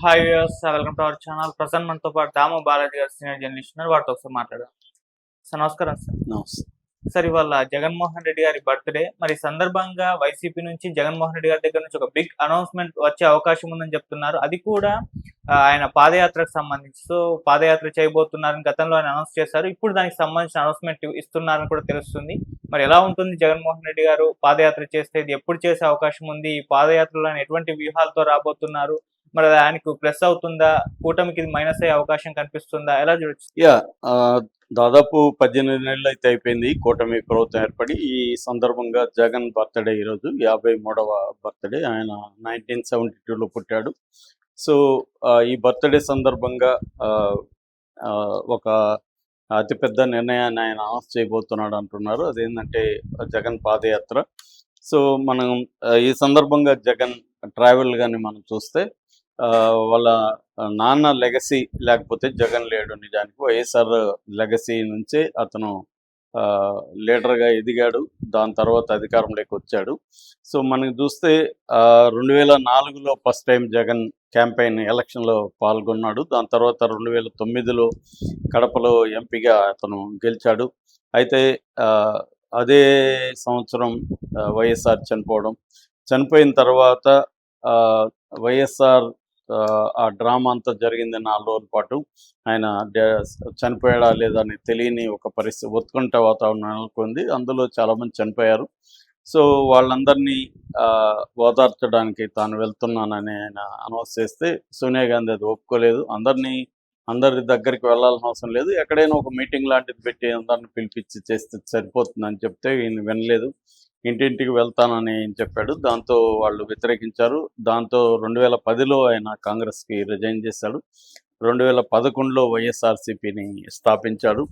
Hi viewers welcome to our channel present మనతో పాటు దాము బాలాజీ గారు సీనియర్ జర్నలిస్ట్ ఉన్నారు వాటితో ఒకసారి మాట్లాడదాం. సార్ నమస్కారం సార్ నమస్తే. సార్ ఇవాళ జగన్మోహన్ రెడ్డి గారి బర్త్డే మరి సందర్భంగా వైసీపీ నుంచి జగన్మోహన్ రెడ్డి గారి దగ్గర నుంచి ఒక బిగ్ అనౌన్స్మెంట్ వచ్చే అవకాశం ఉందని చెప్తున్నారు. అది కూడా ఆయన పాదయాత్రకు సంబంధించి. సో పాదయాత్ర చేయబోతున్నారని గతంలో ఆయన అనౌన్స్ చేశారు. ఇప్పుడు దానికి సంబంధించిన అనౌన్స్మెంట్ ఇస్తున్నారని కూడా తెలుస్తుంది. మరి ఎలా ఉంటుంది జగన్మోహన్ రెడ్డి గారు పాదయాత్ర చేస్తే? ఇది ఎప్పుడు చేసే అవకాశం ఉంది? ఈ పాదయాత్రలో ఆయన ఎటువంటి వ్యూహాలతో రాబోతున్నారు? మరి అది ఆయనకు ప్లస్ అవుతుందా? కూటమికి ఇది మైనస్ అయ్యే అవకాశం కనిపిస్తుందా? ఎలా చూడొచ్చు? యా దాదాపు పద్దెనిమిది నెలలు అయితే అయిపోయింది కూటమి ప్రభుత్వం ఏర్పడి. ఈ సందర్భంగా జగన్ బర్త్డే ఈరోజు యాభై మూడవ బర్త్డే ఆయన నైన్టీన్ సెవెంటీ టూలో పుట్టాడు. సో ఈ బర్త్డే సందర్భంగా ఆ, ఒక అతిపెద్ద నిర్ణయాన్ని ఆయన అనౌన్స్ చేయబోతున్నాడు అంటున్నారు. అదేంటంటే జగన్ పాదయాత్ర. సో మనం ఈ సందర్భంగా జగన్ ట్రావెల్ కానీ మనం చూస్తే వాళ్ళ నాన్న లెగసీ లేకపోతే జగన్ లేడు నిజానికి. వైఎస్ఆర్ లెగసీ నుంచే అతను ఆ, లీడర్గా ఎదిగాడు. దాని తర్వాత అధికారంలోకి వచ్చాడు. సో మనకి చూస్తే ఆ, రెండు వేల నాలుగులో ఫస్ట్ టైం జగన్ క్యాంపెయిన్ ఎలక్షన్లో పాల్గొన్నాడు. దాని తర్వాత రెండు వేల తొమ్మిదిలో కడపలో ఎంపీగా అతను గెలిచాడు. అయితే ఆ, అదే సంవత్సరం వైఎస్ఆర్ చనిపోవడం. చనిపోయిన తర్వాత ఆ, వైఎస్ఆర్ ఆ, ఆ డ్రామా అంతా జరిగింది నాలుగు రోజుల పాటు. ఆయన చనిపోయాడా లేదా అని తెలియని ఒక పరిస్థితి ఉత్కంఠ వాతావరణం నెలకొంది. అందులో చాలామంది చనిపోయారు. సో వాళ్ళందరినీ ఆ, ఓదార్చడానికి తాను వెళ్తున్నానని ఆయన అనౌన్స్ చేస్తే సోనియా గాంధీ అది ఒప్పుకోలేదు. అందరినీ అందరి దగ్గరికి వెళ్ళాల్సిన అవసరం లేదు. ఎక్కడైనా ఒక మీటింగ్ లాంటిది పెట్టి అందరిని పిలిపించి చేస్తే సరిపోతుందని చెప్తే ఈయన వినలేదు. ఇంటింటికి వెళ్తానని చెప్పాడు. దాంతో వాళ్ళు వ్యతిరేకించారు. దాంతో రెండు వేల పదిలో ఆయన కాంగ్రెస్కి రిజైన్ చేశాడు. రెండు వేల పదకొండులో వైఎస్ఆర్సీపీని స్థాపించాడు.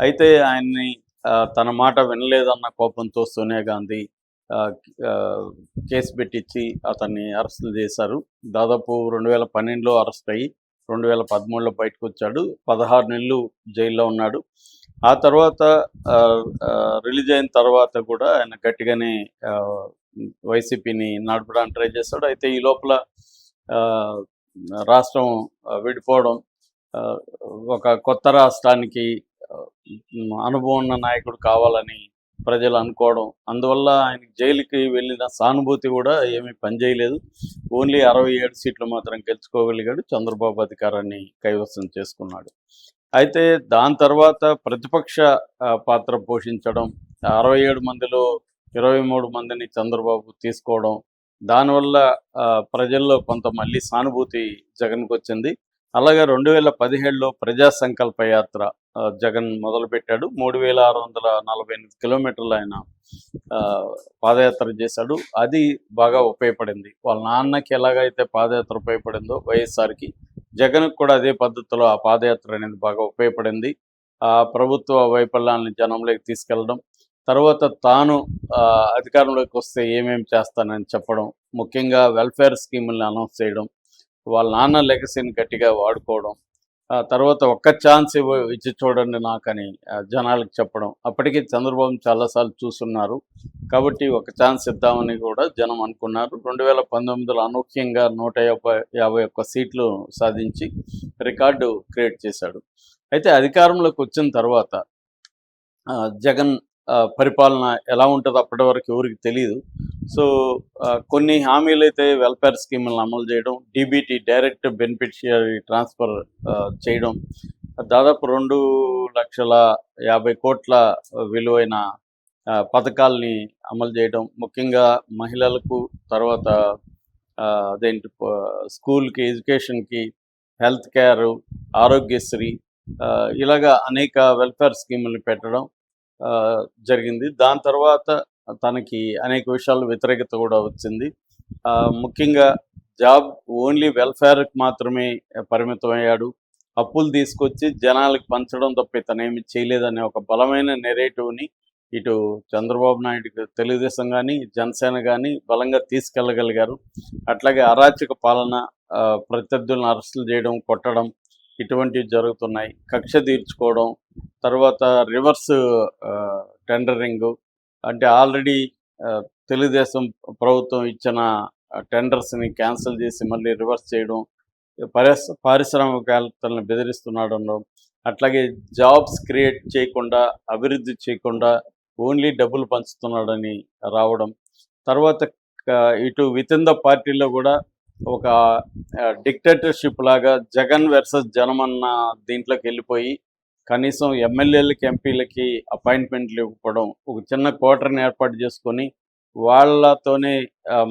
అయితే ఆయన్ని తన మాట వినలేదన్న కోపంతో సోనియా గాంధీ ఆ, కేసు పెట్టించి అతన్ని అరెస్టులు చేశారు. దాదాపు రెండు వేల పన్నెండులో అరెస్ట్ అయ్యి రెండు వేల పదమూడులో బయటకు వచ్చాడు పదహారు నెలలు జైల్లో ఉన్నాడు. ఆ తర్వాత ఆ, రిలీజ్ అయిన తర్వాత కూడా ఆయన గట్టిగానే ఆ, వైసీపీని నడపడానికి ట్రై చేస్తాడు. అయితే ఈ లోపల ఆ, రాష్ట్రం విడిపోవడం ఆ, ఒక కొత్త రాష్ట్రానికి అనుభవం ఉన్న నాయకుడు కావాలని ప్రజలు అనుకోవడం అందువల్ల ఆయన జైలుకి వెళ్ళిన సానుభూతి కూడా ఏమీ పనిచేయలేదు ఓన్లీ అరవై ఏడు సీట్లు మాత్రం గెలుచుకోగలిగాడు. చంద్రబాబు అధికారాన్ని కైవసం చేసుకున్నాడు. అయితే దాని తర్వాత ప్రతిపక్ష పాత్ర పోషించడం అరవై ఏడు మందిలో ఇరవై మూడు మందిని చంద్రబాబు తీసుకోవడం దానివల్ల ఆ, ప్రజల్లో కొంత మళ్ళీ సానుభూతి జగన్కి వచ్చింది అలాగే రెండు వేల పదిహేడులో ప్రజా సంకల్ప యాత్ర జగన్ మొదలుపెట్టాడు. మూడు వేల ఆరు వందల నలభై ఎనిమిది కిలోమీటర్లు ఆయన ఆ, పాదయాత్ర చేశాడు. అది బాగా ఉపయోగపడింది. వాళ్ళ నాన్నకి ఎలాగైతే పాదయాత్ర ఉపయోగపడిందో వైఎస్ఆర్కి జగన్కి కూడా అదే పద్ధతిలో ఆ పాదయాత్ర అనేది బాగా ఉపయోగపడింది. ఆ ప్రభుత్వ వైఫల్యాన్ని జనంలోకి తీసుకెళ్ళడం తర్వాత తాను ఆ, అధికారంలోకి వస్తే ఏమేమి చేస్తానని చెప్పడం ముఖ్యంగా వెల్ఫేర్ స్కీములను అనౌన్స్ చేయడం వాళ్ళ నాన్న లెగసీని గట్టిగా వాడుకోవడం తర్వాత ఒక్క ఛాన్స్ ఇవ్వ ఇచ్చి చూడండి నాకని జనాలకు చెప్పడం. అప్పటికి చంద్రబాబు చాలాసార్లు చూస్తున్నారు. కాబట్టి ఒక ఛాన్స్ ఇద్దామని కూడా జనం అనుకున్నారు. రెండు వేల పంతొమ్మిదిలో అనూహ్యంగా నూట యాభై యాభై ఒక్క సీట్లు సాధించి రికార్డు క్రియేట్ చేశాడు. అయితే అధికారంలోకి వచ్చిన తర్వాత జగన్ పరిపాలన ఎలా ఉంటుందో అప్పటి వరకు ఎవరికి తెలియదు సో కొన్ని హామీలు అయితే వెల్ఫేర్ స్కీములను అమలు చేయడం డీబీటీ డైరెక్ట్ బెనిఫిషియరీ ట్రాన్స్ఫర్ చేయడం దాదాపు రెండు లక్షల యాభై కోట్ల విలువైన ఆ, పథకాల్ని అమలు చేయడం ముఖ్యంగా మహిళలకు తర్వాత ఆ, అదేంటి స్కూల్కి ఎడ్యుకేషన్కి హెల్త్ కేర్ ఆరోగ్యశ్రీ ఆ, ఇలాగా అనేక వెల్ఫేర్ స్కీములు పెట్టడం జరిగింది. దాని తర్వాత తనకి అనేక విషయాల్లో వ్యతిరేకత కూడా వచ్చింది. ఆ, ముఖ్యంగా జాబ్ ఓన్లీ వెల్ఫేర్కి మాత్రమే పరిమితం అయ్యాడు అప్పులు తీసుకొచ్చి జనాలకు పంచడం తప్ప ఇతనేమి ఏమి చేయలేదనే ఒక బలమైన నెరేటివ్ని ఇటు చంద్రబాబు నాయుడు తెలుగుదేశం కానీ జనసేన కానీ బలంగా తీసుకెళ్ళగలిగారు. అట్లాగే అరాచక పాలన ఆ, ప్రత్యర్థులను అరెస్టులు చేయడం కొట్టడం ఇటువంటివి జరుగుతున్నాయి. కక్ష తీర్చుకోవడం తర్వాత రివర్స్ టెండరింగ్ అంటే ఆల్రెడీ తెలుగుదేశం ప్రభుత్వం ఇచ్చిన టెండర్స్ని క్యాన్సిల్ చేసి మళ్ళీ రివర్స్ చేయడం పరిశ్ర పారిశ్రామికవేత్తలను బెదిరిస్తున్నాడు అట్లాగే జాబ్స్ క్రియేట్ చేయకుండా అభివృద్ధి చేయకుండా ఓన్లీ డబ్బులు పంచుతున్నాడని రావడం తర్వాత ఇటు విత్ ఇన్ ద పార్టీలో కూడా ఒక డిక్టేటర్షిప్ లాగా జగన్ వర్సెస్ జనమన్న దీంట్లోకి వెళ్ళిపోయి కనీసం ఎమ్మెల్యేలకి ఎంపీలకి అపాయింట్మెంట్లు ఇవ్వకపోవడం ఒక చిన్న క్వార్టర్ని ఏర్పాటు చేసుకొని వాళ్ళతోనే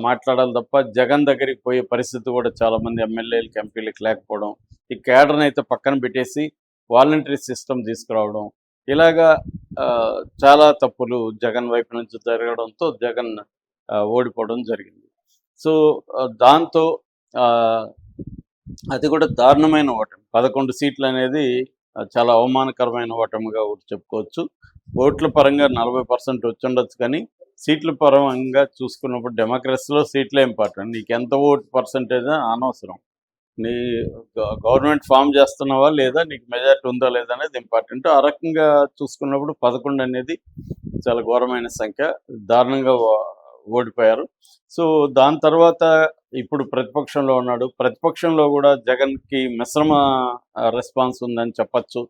మాట్లాడాలి తప్ప జగన్ దగ్గరికి పోయే పరిస్థితి కూడా చాలా మంది ఎమ్మెల్యేలకి ఎంపీలకి లేకపోవడం ఈ కేడర్ని అయితే పక్కన పెట్టేసి వాలంటరీ సిస్టమ్ తీసుకురావడం ఇలాగా చాలా తప్పులు జగన్ వైపు నుంచి జరగడంతో జగన్ ఓడిపోవడం జరిగింది. సో దాంతో అది కూడా దారుణమైన ఓటమి. పదకొండు సీట్లు అనేది చాలా అవమానకరమైన ఓటమిగా ఒకటి చెప్పుకోవచ్చు. ఓట్ల పరంగా నలభై పర్సెంట్ వచ్చుండొచ్చు కానీ సీట్ల పరంగా చూసుకున్నప్పుడు డెమోక్రసీలో సీట్లే ఇంపార్టెంట్. నీకు ఎంత ఓటు పర్సంటేజ్ అనవసరం. నీ గవర్నమెంట్ ఫామ్ చేస్తున్నావా లేదా నీకు మెజార్టీ ఉందా లేదా అనేది ఇంపార్టెంట్. ఆ రకంగా చూసుకున్నప్పుడు పదకొండు అనేది చాలా ఘోరమైన సంఖ్య. దారుణంగా ఓడిపోయారు. సో దాని తర్వాత ఇప్పుడు ప్రతిపక్షంలో ఉన్నాడు. ప్రతిపక్షంలో కూడా జగన్కి మిశ్రమ రెస్పాన్స్ ఉందని చెప్పచ్చు.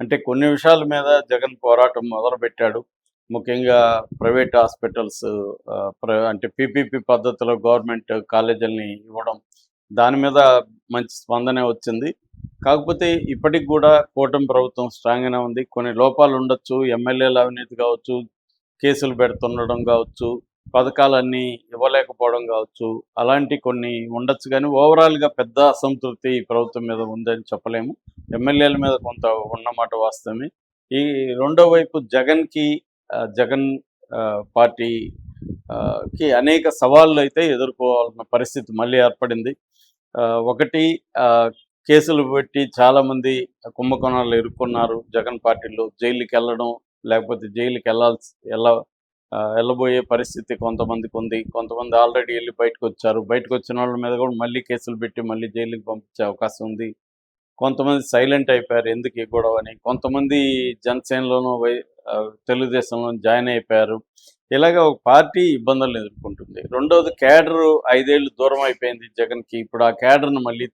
అంటే కొన్ని విషయాల మీద జగన్ పోరాటం మొదలుపెట్టాడు. ముఖ్యంగా ప్రైవేట్ హాస్పిటల్స్ ఆ, ప్ర- అంటే పీపీపీ పద్ధతిలో గవర్నమెంట్ కాలేజీలని ఇవ్వడం దాని మీద మంచి స్పందనే వచ్చింది. కాకపోతే ఇప్పటికి కూడా కూటమి ప్రభుత్వం స్ట్రాంగ్గానే ఉంది. కొన్ని లోపాలు ఉండొచ్చు. ఎమ్మెల్యేల అవినీతి కావచ్చు కేసులు పెడుతుండడం కావచ్చు. పథకాలన్నీ ఇవ్వలేకపోవడం కావచ్చు. అలాంటి కొన్ని ఉండొచ్చు కానీ ఓవరాల్గా పెద్ద అసంతృప్తి ఈ ప్రభుత్వం మీద ఉందని చెప్పలేము. ఎమ్మెల్యేల మీద కొంత ఉన్నమాట వాస్తవమే. ఈ రెండో వైపు జగన్కి జగన్ ఆ, పార్టీ ఆ, కి అనేక సవాళ్ళు అయితే ఎదుర్కోవాల్సిన పరిస్థితి మళ్ళీ ఏర్పడింది. ఆ, ఒకటి ఆ, కేసులు పెట్టి చాలామంది కుంభకోణాలు ఇరుక్కున్నారు జగన్ పార్టీలో. జైలుకి వెళ్ళడం లేకపోతే జైలుకి వెళ్ళాల్సి వెళ్ళ వెళ్ళబోయే పరిస్థితి కొంతమందికి ఉంది కొంతమంది ఆల్రెడీ వెళ్ళి బయటకు వచ్చారు బయటకు వచ్చిన వాళ్ళ మీద కూడా మళ్ళీ కేసులు పెట్టి మళ్ళీ జైలుకి పంపించే అవకాశం ఉంది. కొంతమంది సైలెంట్ అయిపోయారు. ఎందుకు ఈ గొడవ అని? కొంతమంది జనసేనలోనూ వై తెలుగుదేశంలోనూ జాయిన్ అయిపోయారు. ఇలాగ ఒక పార్టీ ఇబ్బందులు ఎదుర్కొంటుంది. రెండోది క్యాడర్ ఐదేళ్ళు దూరం అయిపోయింది జగన్కి. ఇప్పుడు ఆ క్యాడర్ను మళ్ళీ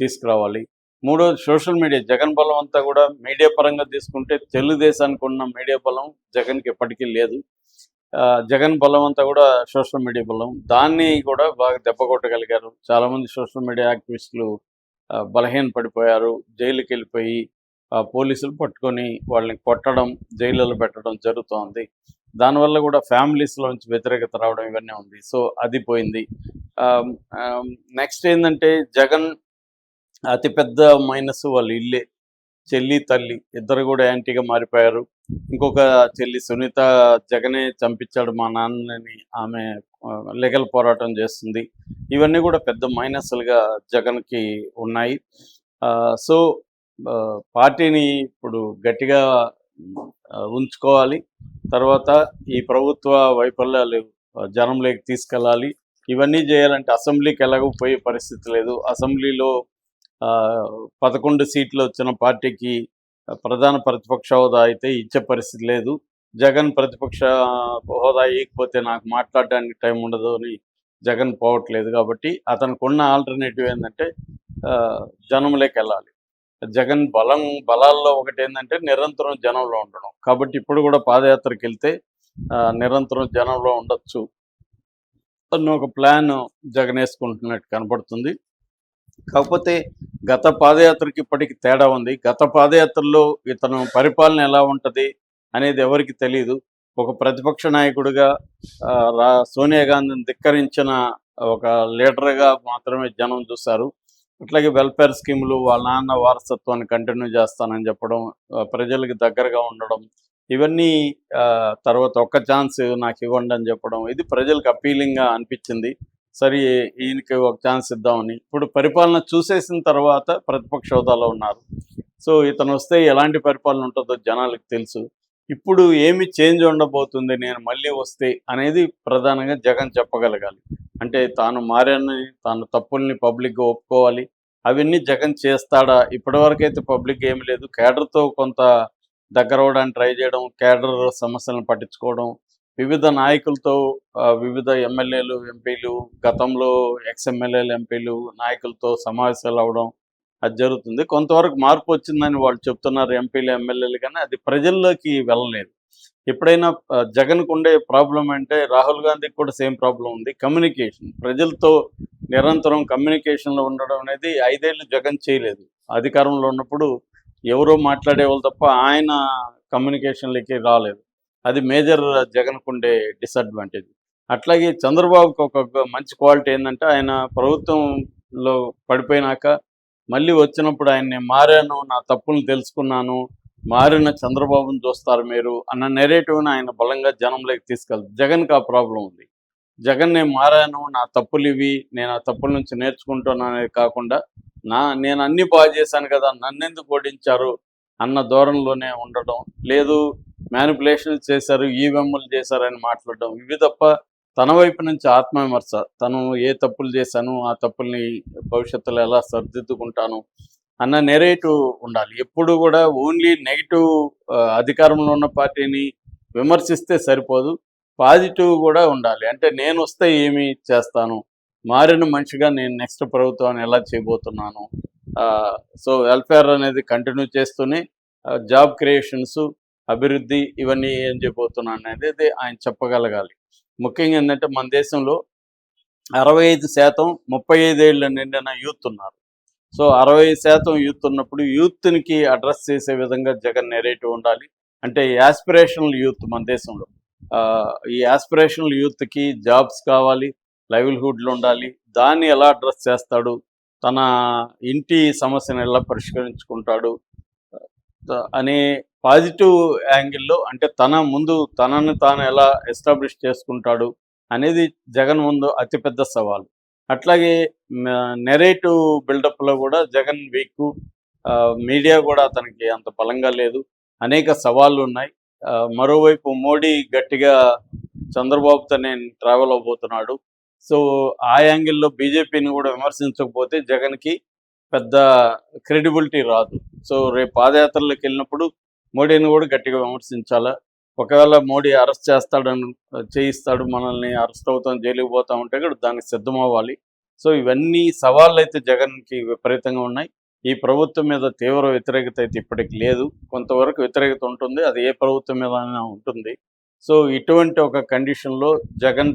తీసుకురావాలి. మూడోది సోషల్ మీడియా. జగన్ బలం అంతా కూడా మీడియా పరంగా తీసుకుంటే తెలుగుదేశానికి ఉన్న మీడియా బలం జగన్కి ఎప్పటికీ లేదు. జగన్ బలం అంతా కూడా సోషల్ మీడియా బలం. దాన్ని కూడా బాగా దెబ్బ కొట్టగలిగారు. చాలామంది సోషల్ మీడియా యాక్టివిస్టులు బలహీన పడిపోయారు. జైలుకి వెళ్ళిపోయి ఆ, పోలీసులు పట్టుకొని వాళ్ళని కొట్టడం జైళ్ళలో పెట్టడం జరుగుతోంది. దానివల్ల కూడా ఫ్యామిలీస్లోంచి వ్యతిరేకత రావడం ఇవన్నీ ఉంది. సో అది పోయింది. నెక్స్ట్ ఏంటంటే జగన్ అతిపెద్ద మైనస్ వాళ్ళ ఇల్లే. చెల్లి తల్లి ఇద్దరు కూడా యాంటీగా మారిపోయారు. ఇంకొక చెల్లి సునీత జగనే చంపించాడు మా నాన్నని ఆమె లీగల్ పోరాటం చేస్తుంది. ఇవన్నీ కూడా పెద్ద మైనస్లుగా జగన్కి ఉన్నాయి. ఆ, సో పార్టీని ఇప్పుడు గట్టిగా ఉంచుకోవాలి. తర్వాత ఈ ప్రభుత్వ వైఫల్యాలు జనంలోకి తీసుకెళ్ళాలి. ఇవన్నీ చేయాలంటే అసెంబ్లీకి ఎలాగో పోయే పరిస్థితి లేదు. అసెంబ్లీలో పదకొండు సీట్లు వచ్చిన పార్టీకి ప్రధాన ప్రతిపక్ష హోదా అయితే ఇచ్చే పరిస్థితి లేదు. జగన్ ప్రతిపక్ష హోదా ఇవ్వకపోతే నాకు మాట్లాడడానికి టైం ఉండదు అని జగన్ పోవట్లేదు కాబట్టి అతనికి ఉన్న ఆల్టర్నేటివ్ ఏంటంటే ఆ, జనంలోకి వెళ్ళాలి. జగన్ బలం బలాల్లో ఒకటి ఏంటంటే నిరంతరం జనంలో ఉండడం. కాబట్టి ఇప్పుడు కూడా పాదయాత్రకి వెళ్తే ఆ, నిరంతరం జనంలో ఉండొచ్చు. అన్న ఒక ప్లాన్ జగన్ వేసుకుంటున్నట్టు కనపడుతుంది. కాకపోతే గత పాదయాత్రకి ఇప్పటికి తేడా ఉంది. గత పాదయాత్రలో ఇతను పరిపాలన ఎలా ఉంటుంది అనేది ఎవరికి తెలియదు ఒక ప్రతిపక్ష నాయకుడిగా రా సోనియా గాంధీని ధిక్కరించిన ఒక లీడర్గా మాత్రమే జనం చూశారు. అట్లాగే వెల్ఫేర్ స్కీములు వాళ్ళ నాన్న వారసత్వాన్ని కంటిన్యూ చేస్తానని చెప్పడం ప్రజలకు దగ్గరగా ఉండడం ఇవన్నీ తర్వాత ఒక్క ఛాన్స్ నాకు ఇవ్వండి అని చెప్పడం ఇది ప్రజలకు అపీలింగ్గా అనిపించింది. సరే ఈయనకి ఒక ఛాన్స్ ఇద్దామని. ఇప్పుడు పరిపాలన చూసేసిన తర్వాత ప్రతిపక్ష హోదాలో ఉన్నారు. సో ఇతను వస్తే ఎలాంటి పరిపాలన ఉంటుందో జనాలకు తెలుసు. ఇప్పుడు ఏమి చేంజ్ ఉండబోతుంది నేను మళ్ళీ వస్తే అనేది ప్రధానంగా జగన్ చెప్పగలగాలి. అంటే తాను మారానని తాను తప్పుల్ని పబ్లిక్గా ఒప్పుకోవాలి. అవన్నీ జగన్ చేస్తాడా? ఇప్పటివరకు అయితే పబ్లిక్ ఏమి లేదు. కేడర్తో కొంత దగ్గర అవడానికి ట్రై చేయడం కేడర్ సమస్యలను పట్టించుకోవడం వివిధ నాయకులతో వివిధ ఎమ్మెల్యేలు ఎంపీలు గతంలో ఎక్స్ ఎమ్మెల్యేలు ఎంపీలు నాయకులతో సమావేశాలు అవడం అది జరుగుతుంది. కొంతవరకు మార్పు వచ్చిందని వాళ్ళు చెప్తున్నారు ఎంపీలు ఎమ్మెల్యేలు కానీ అది ప్రజల్లోకి వెళ్ళలేదు. ఎప్పుడైనా జగన్కు ఉండే ప్రాబ్లం అంటే రాహుల్ గాంధీకి కూడా సేమ్ ప్రాబ్లం ఉంది. కమ్యూనికేషన్ ప్రజలతో నిరంతరం కమ్యూనికేషన్లో ఉండడం అనేది ఐదేళ్ళు జగన్ చేయలేదు. అధికారంలో ఉన్నప్పుడు ఎవరో మాట్లాడే వాళ్ళు తప్ప ఆయన కమ్యూనికేషన్లకి రాలేదు. అది మేజర్ జగన్కు ఉండే డిసడ్వాంటేజ్. అట్లాగే చంద్రబాబుకి ఒక మంచి క్వాలిటీ ఏంటంటే ఆయన ప్రభుత్వంలో పడిపోయినాక మళ్ళీ వచ్చినప్పుడు ఆయన్ని మారాను నా తప్పులను తెలుసుకున్నాను మారిన చంద్రబాబును చూస్తారు మీరు అన్న నెరేటివ్ని ఆయన బలంగా జనంలోకి తీసుకెళ్తారు. జగన్కి ఆ ప్రాబ్లం ఉంది. జగన్ నేను మారాను నా తప్పులు ఇవి నేను ఆ తప్పుల నుంచి నేర్చుకుంటున్నాను అనేది కాకుండా నా నేను అన్ని బాగా చేశాను కదా నన్నెందుకు ఓడించారు అన్న ధోరణిలోనే ఉండడం. లేదు మ్యానిపులేషన్లు చేశారు ఈవెంలు చేశారని మాట్లాడడం. ఇవి తప్ప తన వైపు నుంచి ఆత్మవిమర్శ. తను ఏ తప్పులు చేశాను ఆ తప్పుల్ని భవిష్యత్తులో ఎలా సరిదిద్దుకుంటాను అన్న నెరేటివ్ ఉండాలి. ఎప్పుడు కూడా ఓన్లీ నెగిటివ్ అధికారంలో ఉన్న పార్టీని విమర్శిస్తే సరిపోదు. పాజిటివ్ కూడా ఉండాలి. అంటే నేను వస్తే ఏమి చేస్తాను? మారిన మనిషిగా నేను నెక్స్ట్ ప్రభుత్వాన్ని ఎలా చేయబోతున్నాను? సో వెల్ఫేర్ అనేది కంటిన్యూ చేస్తూనే జాబ్ క్రియేషన్స్ అభివృద్ధి ఇవన్నీ ఏం చేయబోతున్నాను అనేది ఆయన చెప్పగలగాలి. ముఖ్యంగా ఏంటంటే మన దేశంలో అరవై ఐదు శాతం ముప్పై ఐదేళ్ళ నిండిన యూత్ ఉన్నారు. సో అరవై శాతం యూత్ ఉన్నప్పుడు యూత్కి అడ్రస్ చేసే విధంగా జగన్ నెరేటివ్ ఉండాలి. అంటే యాస్పిరేషనల్ యూత్ మన దేశంలో. ఆ, ఈ యాస్పిరేషనల్ యూత్కి జాబ్స్ కావాలి లైవ్లీహుడ్లు ఉండాలి. దాన్ని ఎలా అడ్రస్ చేస్తాడు? తన ఇంటి సమస్యను ఎలా పరిష్కరించుకుంటాడు? అనే పాజిటివ్ యాంగిల్లో అంటే తన ముందు తనని తాను ఎలా ఎస్టాబ్లిష్ చేసుకుంటాడు అనేది జగన్ ముందు అతిపెద్ద సవాల్. అట్లాగే నెరేటివ్ బిల్డప్లో కూడా జగన్ వీక్ మీడియా కూడా అతనికి అంత బలంగా లేదు. అనేక సవాళ్ళు ఉన్నాయి. ఆ, మరోవైపు మోడీ గట్టిగా చంద్రబాబుతో నేను ట్రావెల్ అవబోతున్నాడు సో ఆ యాంగిల్లో బీజేపీని కూడా విమర్శించకపోతే జగన్కి పెద్ద క్రెడిబిలిటీ రాదు. సో రేపు పాదయాత్రలకు వెళ్ళినప్పుడు మోడీని కూడా గట్టిగా విమర్శించాలా? ఒకవేళ మోడీ అరెస్ట్ చేస్తాడని చేయిస్తాడు మనల్ని అరెస్ట్ అవుతాం జైలుకి పోతాం ఉంటే కూడా దానికి సిద్ధమవ్వాలి. సో ఇవన్నీ సవాళ్ళు అయితే జగన్కి విపరీతంగా ఉన్నాయి. ఈ ప్రభుత్వం మీద తీవ్ర వ్యతిరేకత అయితే ఇప్పటికి లేదు. కొంతవరకు వ్యతిరేకత ఉంటుంది. అది ఏ ప్రభుత్వం మీద ఉంటుంది. సో ఇటువంటి ఒక కండిషన్లో జగన్